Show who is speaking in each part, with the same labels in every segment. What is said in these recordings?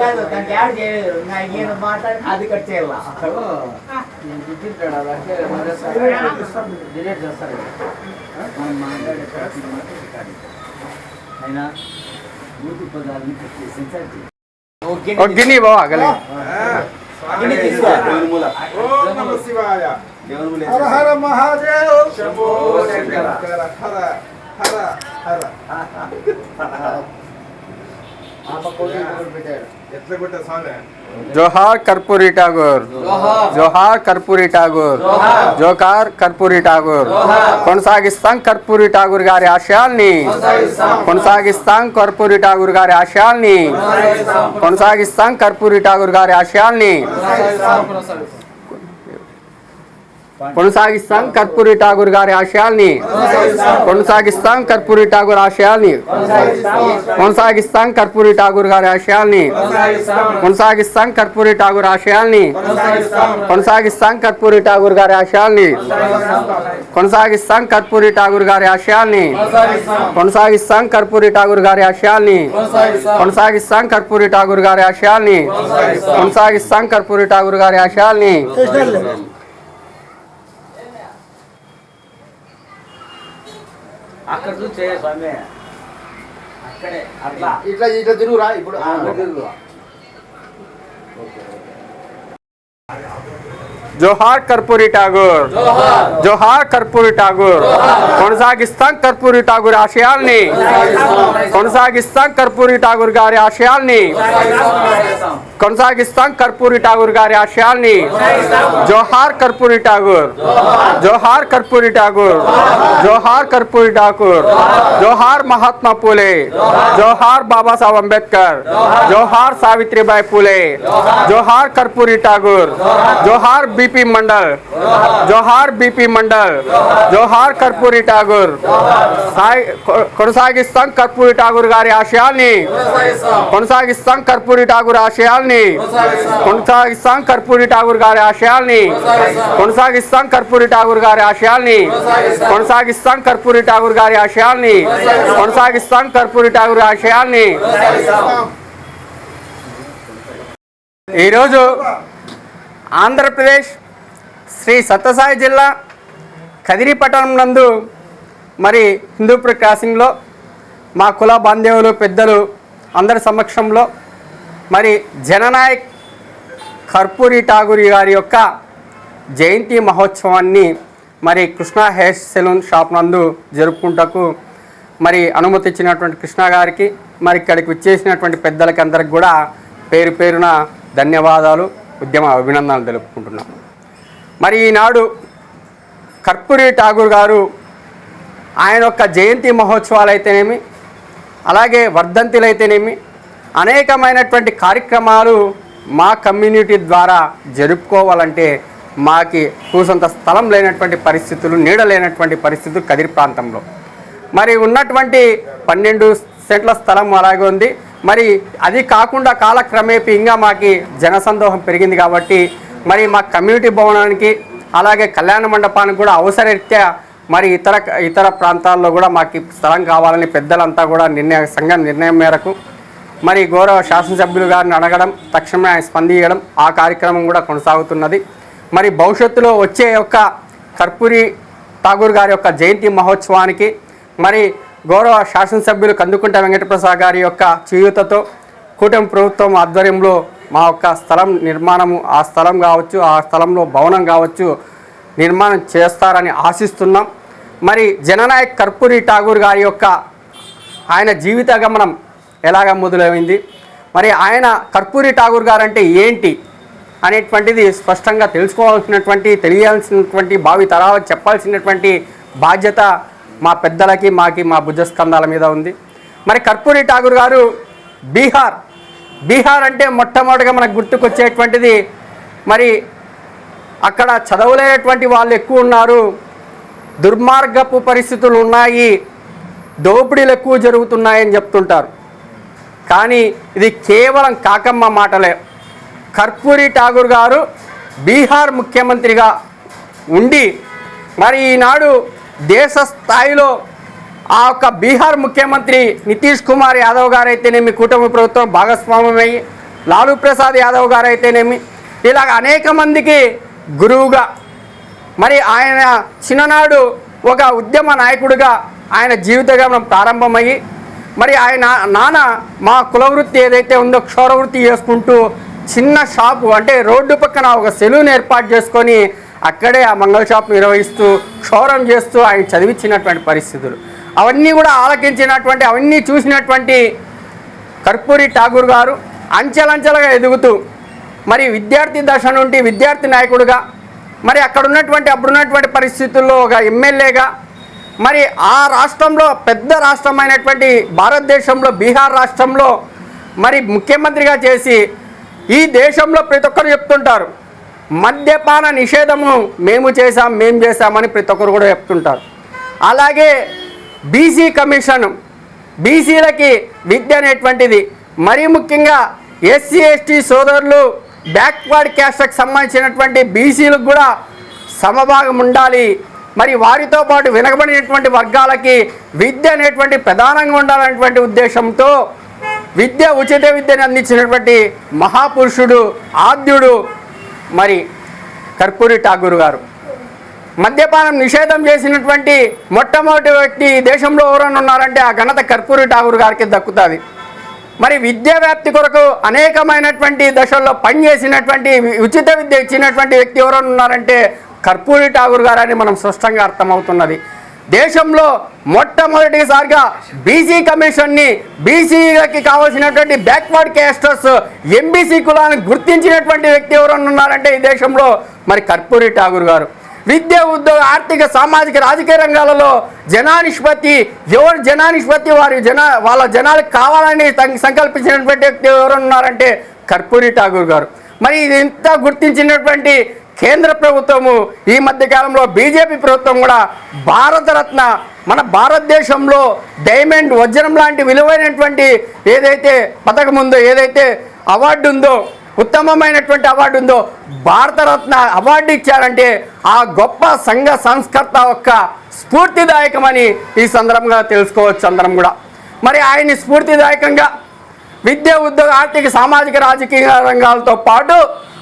Speaker 1: కాదు దానికి యాడ్ చేయలేదు. ఇంకా ఈయన మాట్లాడి అది కట్ చేయాల?
Speaker 2: డిలీట్
Speaker 1: మనం మాట్లాడే అయినా పదాలను చేసి సెన్సార్
Speaker 3: హర మహాదేవ్.
Speaker 4: శంభో శంకర. హర హర హర.
Speaker 5: జోహార్ కర్పూరి ఠాగూర్. జోహార్. కర్పూరి ఠాగూర్. జోకార్ కర్పూరి ఠాగూర్. కొనసాగిస్తాం కర్పూరి ఠాగూర్ గారి ఆశయాల్ని. కొనసాగిస్తాం. కర్పూరి ఠాగూర్ గారి ఆశయాల్ని. కొనసాగిస్తాం. కర్పూరి ఠాగూర్ గారి ఆశయాల్ని. కొనసాగిస్తాం కర్పూరి ఠాగూర్ గారి ఆశయాల్ని. కొనసాగిస్తాం కర్పూరి ఠాగూర్ ఆశయాల్ని. కొనసాగిస్తాం కర్పూరి ఠాగూర్ గారి ఆశయాల్ని. కొనసాగిస్తాం కర్పూరి ఠాగూర్ ఆశయాల్ని. కొనసాగిస్తాం కర్పూరి ఠాగూర్ గారి ఆశయాల్ని. కొనసాగిస్తాం కర్పూరి ఠాగూర్ గారి ఆశయాల్ని. కొనసాగిస్తాం కర్పూరి ఠాగూర్ గారి ఆశయాల్ని. కొనసాగిస్తాం కర్పూరి ఠాగూర్ గారి ఆశయాల్ని. కొనసాగిస్తాం కర్పూరి ఠాగూర్ గారి ఆశయాల్ని.
Speaker 1: అక్కడ చూసి చేయ స్వామి. అక్కడే అట్లా
Speaker 2: ఇట్లా ఇట్లా తిరుగురా ఇప్పుడు. ఆ, ఇట్లా తిరుగురా
Speaker 5: జోహార్ కర్పూరి ఠాగూర్. జోహార్. కర్పూరి ఠాగూర్. కొనసాగిస్తాం కర్పూరి ఠాగూర్ ఆశయాల్ని. కొనసాగిస్తాం. కర్పూరి ఠాగూర్ గారి ఆశయాల్ని. కొనసాగిస్తాం కర్పూరి ఠాగూర్ గారి ఆశయాల్ని జోహార్ కర్పూరి ఠాగూర్ జోహార్ కర్పూరి ఠాగూర్ జోహార్ కర్పూరి ఠాగూర్ జోహార్ మహాత్మా పూలే జోహార్ బాబాసాహెబ్ అంబేద్కర్ జోహార్ సావిత్రిబాయి పూలే జోహార్ కర్పూరి ఠాగూర్ జోహార్ బీపీ మండల్ జోహార్ బీపీ మండల్ జోహార్ కర్పూరి ఠాగూర్ సాయి కొ- కొనసాగిస్తాం కర్పూరి ఠాగూర్ గారి ఆశయాల్ని కొనసాగిస్తాం కర్పూరి ఠాగూర్ ఆశయాల్ని కొనసాగిస్తాం. కర్పూరి ఠాగూర్ గారి ఆశయాల్ని. కొనసాగిస్తాం. కర్పూరి ఠాగూర్ గారి ఆశయాల్ని. కొనసాగిస్తాం. కర్పూరి ఠాగూర్ గారి ఆశయాల్ని. కొనసాగిస్తాం. కర్పూరి ఠాగూర్ ఆశయాల్ని. ఈరోజు ఆంధ్రప్రదేశ్ శ్రీ సత్యసాయి జిల్లా కదిరి పట్టణం నందు మరి హిందూపుర క్రాసింగ్లో మా కుల బాంధవులు పెద్దలు అందరి సమక్షంలో మరి జననాయక్ కర్పూరి ఠాగూరి గారి యొక్క జయంతి మహోత్సవాన్ని మరి కృష్ణ హెయిర్ సెలూన్ షాప్ నందు జరుపుకుంటకు మరి అనుమతి ఇచ్చినటువంటి కృష్ణ గారికి మరి ఇక్కడికి వచ్చేసినటువంటి పెద్దలకి అందరికి కూడా పేరు పేరున ధన్యవాదాలు ఉద్యమ అభినందనలు తెలుపుకుంటున్నాం. మరి ఈనాడు కర్పూరి ఠాగూర్ గారు ఆయన యొక్క జయంతి మహోత్సవాలు అయితేనేమి అలాగే వర్ధంతిలు అయితేనేమి అనేకమైనటువంటి కార్యక్రమాలు మా కమ్యూనిటీ ద్వారా జరుపుకోవాలంటే మాకి కూసంత స్థలం లేనటువంటి పరిస్థితులు నీడ లేనటువంటి పరిస్థితులు కదిరి ప్రాంతంలో. మరి ఉన్నటువంటి పన్నెండు సెంట్ల స్థలం అలాగే ఉంది. మరి అది కాకుండా కాలక్రమేపీ ఇంకా మాకి జనసందోహం పెరిగింది కాబట్టి మరి మా కమ్యూనిటీ భవనానికి అలాగే కళ్యాణ మండపానికి కూడా అవసరరీత్యా మరి ఇతర ఇతర ప్రాంతాల్లో కూడా మాకు స్థలం కావాలని పెద్దలంతా కూడా నిర్ణయ సంఘం నిర్ణయం మేరకు మరి గౌరవ శాసనసభ్యులు గారిని అడగడం తక్షణమే ఆయన స్పందించడం ఆ కార్యక్రమం కూడా కొనసాగుతున్నది. మరి భవిష్యత్తులో వచ్చే యొక్క కర్పూరి ఠాగూర్ గారి యొక్క జయంతి మహోత్సవానికి మరి గౌరవ శాసనసభ్యులు కందుకుంట వెంకటప్రసాద్ గారి యొక్క చేయూతతో కూటమి ప్రభుత్వం ఆధ్వర్యంలో మా యొక్క స్థలం నిర్మాణము ఆ స్థలం కావచ్చు ఆ స్థలంలో భవనం కావచ్చు నిర్మాణం చేస్తారని ఆశిస్తున్నాం. మరి జననాయక్ కర్పూరి ఠాగూర్ గారి యొక్క ఆయన జీవిత గమనం ఎలాగ మొదలైంది? మరి ఆయన కర్పూరి ఠాగూర్ గారు అంటే ఏంటి? అనేటువంటిది స్పష్టంగా తెలుసుకోవాల్సినటువంటి తెలియాల్సినటువంటి భావి తరాలకు చెప్పాల్సినటువంటి బాధ్యత మా పెద్దలకి మాకి మా భుజస్కంధాల మీద ఉంది. మరి కర్పూరి ఠాగూర్ గారు బీహార్. బీహార్ అంటే మొట్టమొదటిగా మనకు గుర్తుకొచ్చేటువంటిది మరి అక్కడ చదవలేనటువంటి వాళ్ళు ఎక్కువ ఉన్నారు. దుర్మార్గపు పరిస్థితులు ఉన్నాయి. దోపిడీలు ఎక్కువ జరుగుతున్నాయని చెప్తుంటారు. కానీ ఇది కేవలం కాకమ్మ మాటలే. కర్పూరి ఠాగూర్ గారు బీహార్ ముఖ్యమంత్రిగా ఉండి మరి ఈనాడు దేశ స్థాయిలో ఆ యొక్క బీహార్ ముఖ్యమంత్రి నితీష్ కుమార్ యాదవ్ గారైతేనేమి కుటుంబ కూటమి ప్రభుత్వం భాగస్వామ్యమయ్యి లాలూ ప్రసాద్ యాదవ్ గారు అయితేనేమి అనేక మందికి గురువుగా మరి ఆయన చిన్ననాడు ఒక ఉద్యమ నాయకుడిగా ఆయన జీవితగమనం ప్రారంభమయ్యి మరి ఆయన నాన్న మా కులవృత్తి ఏదైతే ఉందో క్షౌరవృత్తి చేసుకుంటూ చిన్న షాపు అంటే రోడ్డు పక్కన ఒక సెలూన్ ఏర్పాటు చేసుకొని అక్కడే ఆ మంగళ షాప్ నిర్వహిస్తూ క్షౌరం చేస్తూ ఆయన చదివించినటువంటి పరిస్థితులు. అవన్నీ కూడా ఆలకించినటువంటి అవన్నీ చూసినటువంటి కర్పూరి ఠాగూర్ గారు అంచెలంచెలుగా ఎదుగుతూ మరి విద్యార్థి దశ నుండి విద్యార్థి నాయకుడిగా మరి అక్కడ ఉన్నటువంటి అప్పుడున్నటువంటి పరిస్థితుల్లో ఒక ఎమ్మెల్యేగా మరి ఆ రాష్ట్రంలో పెద్ద రాష్ట్రమైనటువంటి భారతదేశంలో బీహార్ రాష్ట్రంలో మరి ముఖ్యమంత్రిగా చేసి ఈ దేశంలో ప్రతి ఒక్కరు చెప్తుంటారు మద్యపాన నిషేధము మేము చేశాం మేము చేశామని ప్రతి ఒక్కరు కూడా చెప్తుంటారు. అలాగే బీసీ కమిషన్ బీసీలకి విద్య అనేటువంటిది మరీ ముఖ్యంగా ఎస్సీ ఎస్టీ సోదరులు బ్యాక్వర్డ్ క్యాస్ట్కి సంబంధించినటువంటి బీసీలకు కూడా సమభాగం ఉండాలి మరి వారితో పాటు వెనకబడినటువంటి వర్గాలకి విద్య అనేటువంటి ప్రధానంగా ఉండాలనేటువంటి ఉద్దేశంతో విద్య ఉచిత విద్యను అందించినటువంటి మహాపురుషుడు ఆద్యుడు మరి కర్పూరి ఠాగూర్ గారు. మద్యపానం నిషేధం చేసినటువంటి మొట్టమొదటి వ్యక్తి దేశంలో ఎవరైనా ఉన్నారంటే ఆ ఘనత కర్పూరి ఠాగూర్ గారికి దక్కుతుంది. మరి విద్యా వ్యాప్తి కొరకు అనేకమైనటువంటి దశల్లో పనిచేసినటువంటి ఉచిత విద్య ఇచ్చినటువంటి వ్యక్తి ఎవరైనా ఉన్నారంటే కర్పూరి ఠాగూర్ గారని మనం స్పష్టంగా అర్థమవుతున్నది. దేశంలో మొట్టమొదటిసారిగా బీసీ కమిషన్ని బీసీలకి కావాల్సినటువంటి బ్యాక్వర్డ్ క్యాస్టర్స్ ఎంబీసీ కులాన్ని గుర్తించినటువంటి వ్యక్తి ఎవరైనా ఉన్నారంటే ఈ దేశంలో మరి కర్పూరి ఠాగూర్ గారు. విద్య ఉద్యోగ ఆర్థిక సామాజిక రాజకీయ రంగాలలో జనానిష్పత్తి ఎవరు జనానిష్పత్తి వారి జన వాళ్ళ జనాలకు కావాలని సంకల్పించినటువంటి వ్యక్తి ఎవరు ఉన్నారంటే కర్పూరి ఠాగూర్ గారు. మరి ఇది ఇంత గుర్తించినటువంటి కేంద్ర ప్రభుత్వము ఈ మధ్యకాలంలో బీజేపీ ప్రభుత్వం కూడా భారతరత్న మన భారతదేశంలో డైమండ్ వజ్రం లాంటి విలువైనటువంటి ఏదైతే పథకం ఉందో ఏదైతే అవార్డు ఉందో ఉత్తమమైనటువంటి అవార్డు ఉందో భారతరత్న అవార్డు ఇచ్చారంటే ఆ గొప్ప సంఘ సంస్కర్త యొక్క స్ఫూర్తిదాయకమని ఈ సందర్భంగా తెలుసుకోవచ్చు అందరం కూడా. మరి ఆయన్ని స్ఫూర్తిదాయకంగా విద్య ఉద్యోగ ఆర్థిక సామాజిక రాజకీయ రంగాలతో పాటు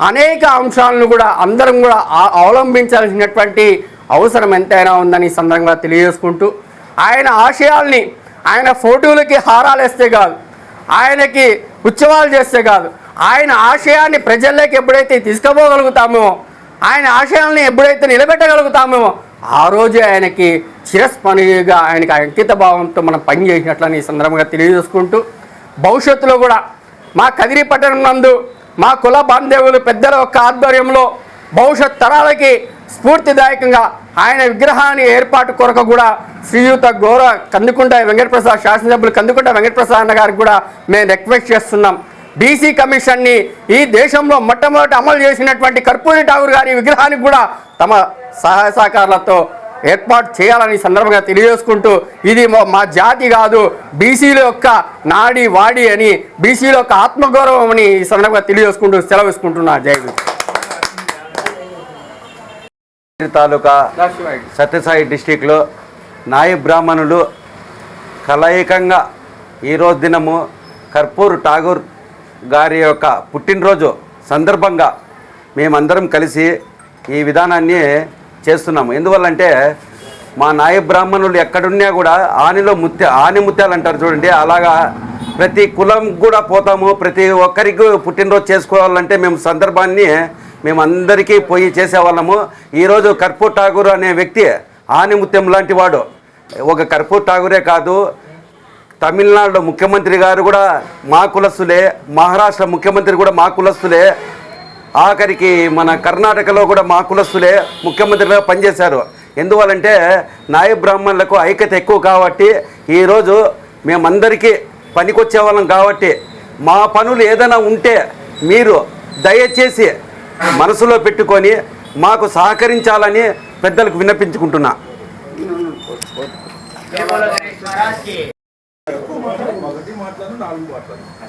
Speaker 5: అనేక అంశాలను కూడా అందరం కూడా అవలంబించాల్సినటువంటి అవసరం ఎంతైనా ఉందని సందర్భంగా తెలియజేసుకుంటూ ఆయన ఆశయాల్ని ఆయన ఫోటోలకి హారాలు వేస్తే కాదు ఆయనకి ఉత్సవాలు చేస్తే కాదు ఆయన ఆశయాన్ని ప్రజల్లోకి ఎప్పుడైతే తీసుకుపోగలుగుతామో ఆయన ఆశయాల్ని ఎప్పుడైతే నిలబెట్టగలుగుతామో ఆ రోజే ఆయనకి చిరస్మరణీయుగా ఆయనకి అంకిత భావంతో మనం పనిచేసినట్లని ఈ సందర్భంగా తెలియజేసుకుంటూ భవిష్యత్తులో కూడా మా కదిరి పట్టణం నందు మా కుల బాంధవులు పెద్దల యొక్క ఆధ్వర్యంలో భవిష్యత్ తరాలకి స్ఫూర్తిదాయకంగా ఆయన విగ్రహాన్ని ఏర్పాటు కొరకు కూడా శ్రీయుత గౌర కందుకుంట వెంకటప్రసాద్ శాసనసభ్యులు కందుకుంట వెంకటప్రసాద్ అన్న గారికి కూడా మేము రిక్వెస్ట్ చేస్తున్నాం. బీసీ కమిషన్ని ఈ దేశంలో మొట్టమొదటి అమలు చేసినటువంటి కర్పూరి ఠాగూర్ గారి విగ్రహానికి కూడా తమ సహాయ సహకారాలతో ఏర్పాటు చేయాలని ఈ సందర్భంగా తెలియజేసుకుంటూ ఇది మా- జాతి కాదు బీసీల యొక్క నాడి వాడి అని బీసీల యొక్క ఆత్మగౌరవం అని ఈ సందర్భంగా తెలియజేసుకుంటూ సెలవేసుకుంటున్నా జై
Speaker 6: తాలూకా సత్యసాయి డిస్టిక్లో నాయ బ్రాహ్మణులు కలయికంగా ఈరోజు దినము కర్పూర్ ఠాగూర్ గారి యొక్క పుట్టినరోజు సందర్భంగా మేమందరం కలిసి ఈ విధానాన్ని చేస్తున్నాము. ఎందువల్లంటే మా నాయ బ్రాహ్మణులు ఎక్కడున్నా కూడా ఆనిలో ముత్య ఆని ముత్యాలు అంటారు చూడండి. అలాగా ప్రతి కులం కూడా పోతాము. ప్రతి ఒక్కరికి పుట్టినరోజు చేసుకోవాలంటే మేము సందర్భాన్ని మేము అందరికీ పోయి చేసేవాళ్ళము. ఈరోజు కర్పూర్ ఠాగూర్ అనే వ్యక్తి ఆనిముత్యం లాంటి వాడు. ఒక కర్పూర్ ఠాగూరే కాదు. తమిళనాడులో ముఖ్యమంత్రి గారు కూడా మా కులస్తులే. మహారాష్ట్ర ముఖ్యమంత్రి కూడా మా కులస్తులే. ఆఖరికి మన కర్ణాటకలో కూడా మా కులస్తులే ముఖ్యమంత్రిగా పనిచేశారు. ఎందువల్లంటే నాయ బ్రాహ్మణులకు ఐక్యత ఎక్కువ కాబట్టి ఈరోజు మేమందరికీ పనికొచ్చే వాళ్ళం కాబట్టి మా పనులు ఏదైనా ఉంటే మీరు దయచేసి మనసులో పెట్టుకొని మాకు సహకరించాలని పెద్దలకు విన్నపించుకుంటున్నా.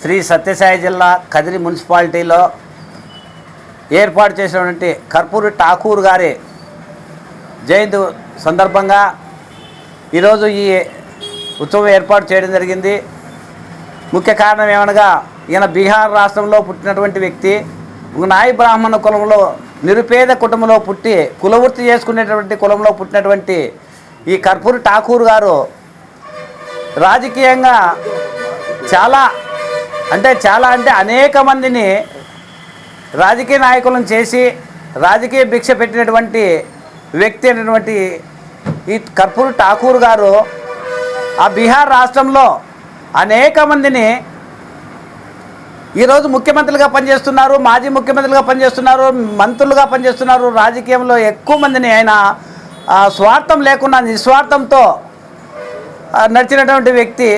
Speaker 7: శ్రీ సత్యసాయి జిల్లా కదిరి మున్సిపాలిటీలో ఏర్పాటు చేసినటువంటి కర్పూరి ఠాకూర్ గారి జయంతి సందర్భంగా ఈరోజు ఈ ఉత్సవం ఏర్పాటు చేయడం జరిగింది. ముఖ్య కారణం ఏమనగా ఈయన బీహార్ రాష్ట్రంలో పుట్టినటువంటి వ్యక్తి ఒక నాయి బ్రాహ్మణ కులంలో నిరుపేద కుటుంబంలో పుట్టి కులవృత్తి చేసుకునేటువంటి కులంలో పుట్టినటువంటి ఈ కర్పూరి ఠాకూర్ గారు రాజకీయంగా చాలా అంటే చాలా అంటే అనేక మందిని రాజకీయ నాయకులను చేసి రాజకీయ భిక్ష పెట్టినటువంటి వ్యక్తి అయినటువంటి ఈ కర్పూర్ ఠాకూర్ గారు ఆ బీహార్ రాష్ట్రంలో అనేక మందిని ఈరోజు ముఖ్యమంత్రులుగా పనిచేస్తున్నారు మాజీ ముఖ్యమంత్రులుగా పనిచేస్తున్నారు మంత్రులుగా పనిచేస్తున్నారు. రాజకీయంలో ఎక్కువ మందిని ఆయన స్వార్థం లేకుండా నిస్వార్థంతో నడిచినటువంటి వ్యక్తి.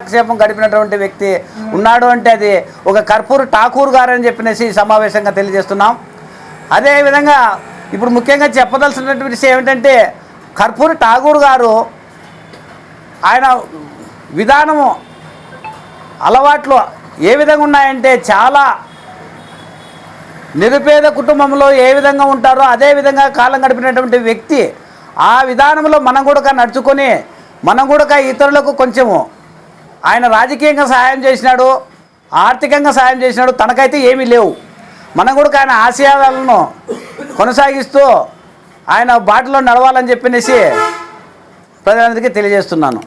Speaker 7: కాలక్షేపం గడిపినటువంటి వ్యక్తి ఉన్నాడు అంటే అది ఒక కర్పూర్ ఠాకూర్ గారు అని చెప్పినేసి సమావేశంగా తెలియజేస్తున్నాం. అదేవిధంగా ఇప్పుడు ముఖ్యంగా చెప్పదలసినటువంటి విషయం ఏమిటంటే కర్పూర్ ఠాగూర్ గారు ఆయన విధానము అలవాట్లు ఏ విధంగా ఉన్నాయంటే చాలా నిరుపేద కుటుంబంలో ఏ విధంగా ఉంటారో అదే విధంగా కాలం గడిపినటువంటి వ్యక్తి ఆ విధానంలో మనం కూడా నడుచుకొని మనం కూడా ఇతరులకు కొంచెము ఆయన రాజకీయంగా సహాయం చేసినాడు ఆర్థికంగా సహాయం చేసినాడు తనకైతే ఏమీ లేవు. మనం కూడా ఆయన ఆశయాలను కొనసాగిస్తూ ఆయన బాటలో నడవాలని చెప్పినేసి ప్రజలందరికీ తెలియజేస్తున్నాను.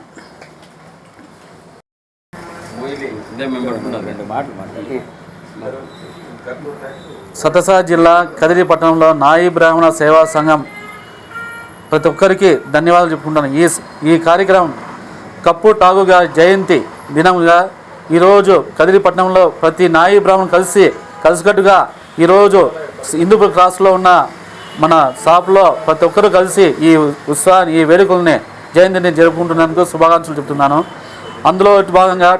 Speaker 8: సతసా జిల్లా కదిరి పట్టణంలో నాయి బ్రాహ్మణ సేవా సంఘం ప్రతి ఒక్కరికి ధన్యవాదాలు చెప్పుకుంటాను. ఈ ఈ కార్యక్రమం కప్పు టాగుగా గారి జయంతి దినంగా ఈరోజు కదిరిపట్నంలో ప్రతి నాయి బ్రాహ్మణ్ కలిసి కలిసికట్టుగా ఈరోజు హిందూపూర్ క్రాస్లో ఉన్న మన షాప్లో ప్రతి ఒక్కరూ కలిసి ఈ ఉత్సవాన్ని ఈ వేడుకల్ని జయంతిని జరుపుకుంటున్నందుకు శుభాకాంక్షలు చెప్తున్నాను. అందులో భాగంగా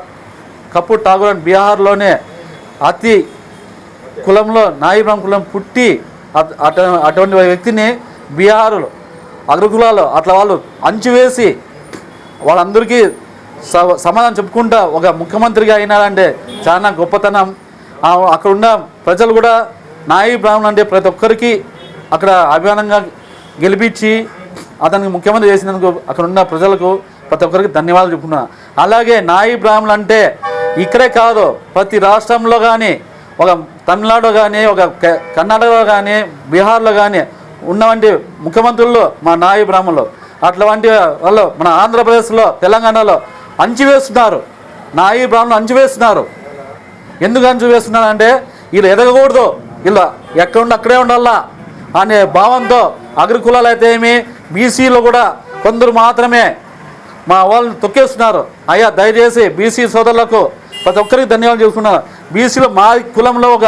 Speaker 8: కప్పు ఠాగూర్ అని బీహార్లోనే అతి కులంలో నాయిబ్రాహ్మ కులం పుట్టి అటువంటి వ్యక్తిని బీహారులో అగ్రకులాలు అట్లా వాళ్ళు అంచువేసి వాళ్ళందరికీ స- సమాధానం చెప్పుకుంటా ఒక ముఖ్యమంత్రిగా అయినారంటే చాలా గొప్పతనం. అక్కడున్న అక్కడ ఉన్న ప్రజలు కూడా నాయి బ్రాహ్మణులు అంటే ప్రతి ఒక్కరికి అక్కడ అభిమానంగా గెలిపించి అతనికి ముఖ్యమంత్రి చేసినందుకు అక్కడ ఉన్న ప్రజలకు ప్రతి ఒక్కరికి ధన్యవాదాలు చెప్పుకున్నా. అలాగే నాయి బ్రాహ్మణులు అంటే ఇక్కడే కాదు ప్రతి రాష్ట్రంలో కానీ ఒక తమిళనాడు కానీ ఒక కర్ణాటకలో కానీ బీహార్లో కానీ ఉన్నవంటి ముఖ్యమంత్రుల్లో మా నాయి బ్రాహ్మణులు. అట్లాంటి వాళ్ళు మన ఆంధ్రప్రదేశ్లో తెలంగాణలో అంచివేస్తున్నారు నాయి బ్రాహ్మణులు అంచివేస్తున్నారు ఎందుకు అంచివేస్తున్నారంటే వీళ్ళు ఎదగకూడదు. వీళ్ళు ఎక్కడుండి అక్కడే ఉండాలా అనే భావంతో అగ్రకులాలు అయితే ఏమి బీసీలో కూడా కొందరు మాత్రమే మా వాళ్ళని తొక్కేస్తున్నారు. అయ్యా దయచేసి బీసీ సోదరులకు ప్రతి ఒక్కరికి ధన్యవాదాలు చేసుకున్నారు బీసీలో మా కులంలో ఒక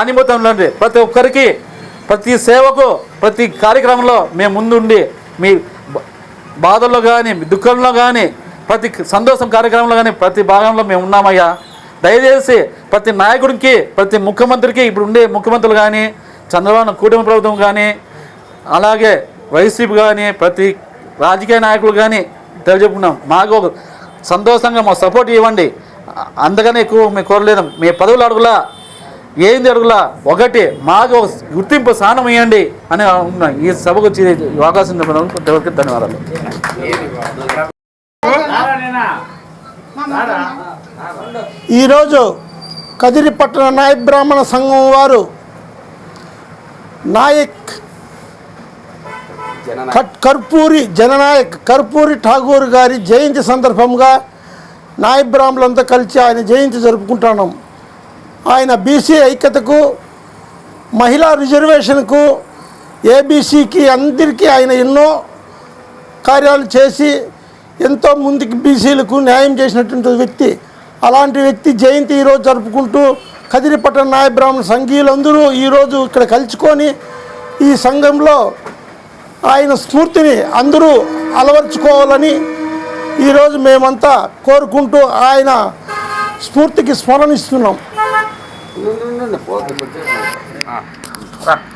Speaker 8: ఆనిమతం ఉండండి ప్రతి ఒక్కరికి ప్రతి సేవకు ప్రతి కార్యక్రమంలో మేము ముందుండి మీ బాధల్లో కానీ దుఃఖంలో కానీ ప్రతి సంతోషం కార్యక్రమంలో కానీ ప్రతి భాగంలో మేము ఉన్నామయ్యా. దయచేసి ప్రతి నాయకుడికి ప్రతి ముఖ్యమంత్రికి ఇప్పుడు ఉండే ముఖ్యమంత్రులు కానీ చంద్రబాబు కూటమి ప్రభుత్వం కానీ అలాగే వైసీపీ కానీ ప్రతి రాజకీయ నాయకులు కానీ తెలియజెప్పుకున్నాం మాకు సంతోషంగా మా సపోర్ట్ ఇవ్వండి. అందుకనే ఎక్కువ మేము కోరలేదు. మీ పదవులు అడుగులా ఏంది అడుగులా ఒకటి మాకు గుర్తింపు స్థానం ఇవ్వండి అని అనుకున్నాం. ఈ సభకు వచ్చి అవకాశం ఇచ్చినందుకు ధన్యవాదాలు
Speaker 3: ఈరోజు కదిరి పట్టణ నాయక్ బ్రాహ్మణ సంఘం వారు నాయక్ కట్- కర్పూరి జననాయక్ కర్పూరి ఠాగూర్ గారి జయంతి సందర్భంగా నాయబ్రాహ్మలంతా కలిసి ఆయన జయంతి జరుపుకుంటున్నాం ఆయన బీసీ ఐక్యతకు మహిళా రిజర్వేషన్కు ఏబీసీకి అందరికీ ఆయన ఎన్నో కార్యాలు చేసి ఎంతో ముందుకు బీసీలకు న్యాయం చేసినటువంటి వ్యక్తి. అలాంటి వ్యక్తి జయంతి ఈరోజు జరుపుకుంటూ కదిరిపట్టణ నాయ బ్రాహ్మణ సంఘీయులందరూ ఈరోజు ఇక్కడ కలుసుకొని ఈ సంఘంలో ఆయన స్ఫూర్తిని అందరూ అలవర్చుకోవాలని ఈరోజు మేమంతా కోరుకుంటూ ఆయన స్ఫూర్తికి స్మరణిస్తున్నాం.
Speaker 6: 那那那那脖子嘛这样啊？来。